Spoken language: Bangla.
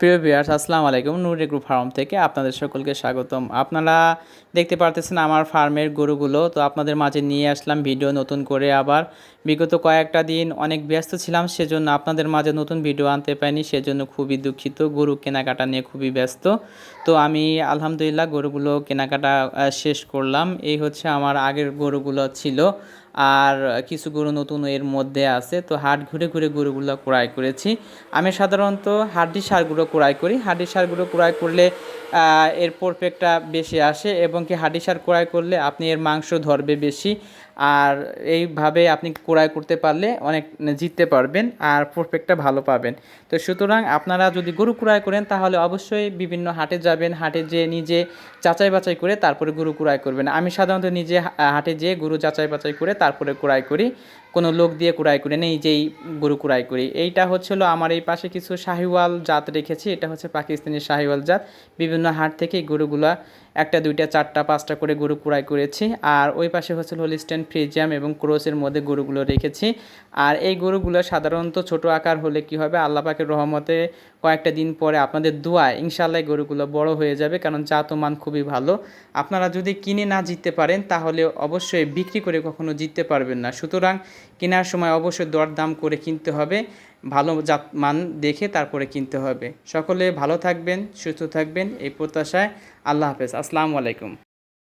প্রিয় ভিউয়ার্স, আসসালামু আলাইকুম। নুরি গ্রুপ ফার্ম থেকে আপনাদের সকলকে স্বাগতম। আপনারা দেখতে পারতেছেন আমার ফার্মের গরুগুলো। তো আপনাদের মাঝে নিয়ে আসলাম ভিডিও নতুন করে আবার। বিগত কয়েকটা দিন অনেক ব্যস্ত ছিলাম, সেজন্য আপনাদের মাঝে নতুন ভিডিও আনতে পারিনি, সেজন্য খুবই দুঃখিত। গরু কেনাকাটা নিয়ে খুবই ব্যস্ত। তো আমি আলহামদুলিল্লাহ গরুগুলো কেনাকাটা শেষ করলাম। এই হচ্ছে আমার আগের গরুগুলো ছিল। আর কিছু গরু নতুন এর মধ্যে আছে, তো হাট ঘুরে ঘুরে গরুগুলো ক্রয় করেছি। আমি সাধারণত হাড্ডি সারগুলো ক্রয় করি। হাড্ডি সারগুলো ক্রয় করলে এর পরফেক্টটা বেশি আসে এবং কি হাড্ডি সার ক্রয় করলে আপনি এর মাংস ধরবে বেশি। আর এইভাবে আপনি ক্রয় করতে পারলে অনেক জিততে পারবেন আর পরফেক্টটা ভালো পাবেন। তো সুতরাং আপনারা যদি গরু ক্রয় করেন তাহলে অবশ্যই বিভিন্ন হাটে যাবেন, হাটে যেয়ে নিজে যাচাই বাছাই করে তারপরে গরু ক্রয় করবেন। আমি সাধারণত নিজে হাটে যেয়ে গরু যাচাই বাছাই করে তারপরে ক্রয় করি। কোনো লোক দিয়ে কুড়াই করি নেই যেই গরু কুড়াই করি। এইটা হচ্ছিল আমার এই পাশে কিছু শাহিওয়াল জাত রেখেছি, এটা হচ্ছে পাকিস্তানি শাহিওয়াল জাত। বিভিন্ন হাট থেকে গরুগুলা একটা, দুইটা, চারটা, পাঁচটা করে গরু ক্রয় করেছি। আর ওই পাশে হচ্ছে হলিস্টেন ফ্রিজিয়াম এবং ক্রোসের মধ্যে গরুগুলো রেখেছি। আর এই গরুগুলো সাধারণত ছোট আকার হলে কি হবে? আল্লাহ পাকের রহমতে কয়েকটা দিন পরে আপনাদের দোয়া ইনশাল্লাহ গরুগুলো বড় হয়ে যাবে, কারণ জাত মান খুবই ভালো। আপনারা যদি কিনে না জিততে পারেন, তাহলে অবশ্যই বিক্রি করে কখনো জিততে পারবেন না। সুতরাং কেনার সময় অবশ্যই দরদাম করে কিনতে হবে, ভালো জাত মান দেখে তারপরে কিনতে হবে। সকলে ভালো থাকবেন, সুস্থ থাকবেন, এই প্রত্যাশায় আল্লাহ হাফেজ। আসসালামু আলাইকুম।